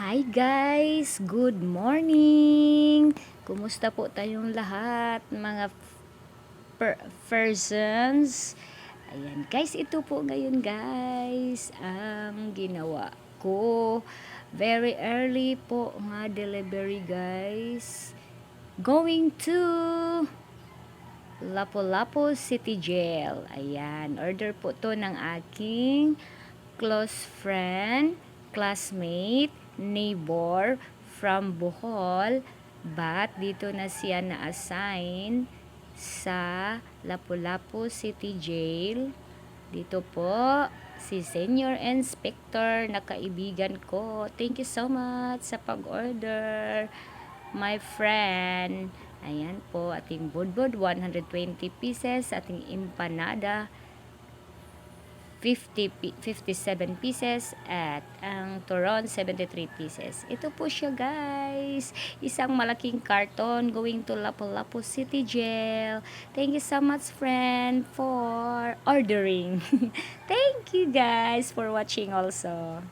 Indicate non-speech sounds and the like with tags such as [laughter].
Hi guys! Good morning! Kumusta po tayong lahat mga per- persons? Ayan guys, ito po ngayon guys ang ginawa ko. Very early po nga delivery guys. Going to Lapu-Lapu City Jail. Ayan, order po to ng aking close friend, classmate, neighbor from Bohol. But dito na siya na-assign sa Lapu-Lapu City Jail. Dito po si Senior Inspector na kaibigan ko. Thank you so much sa pag-order. My friend. Ayan po, ating budbud, 120 pieces. Ating empanada, 50, pi- 57 pieces. At ang turon, 73 pieces. Ito po siya guys. Isang malaking karton going to Lapu-Lapu City Jail. Thank you so much friend for ordering. [laughs] Thank you guys for watching also.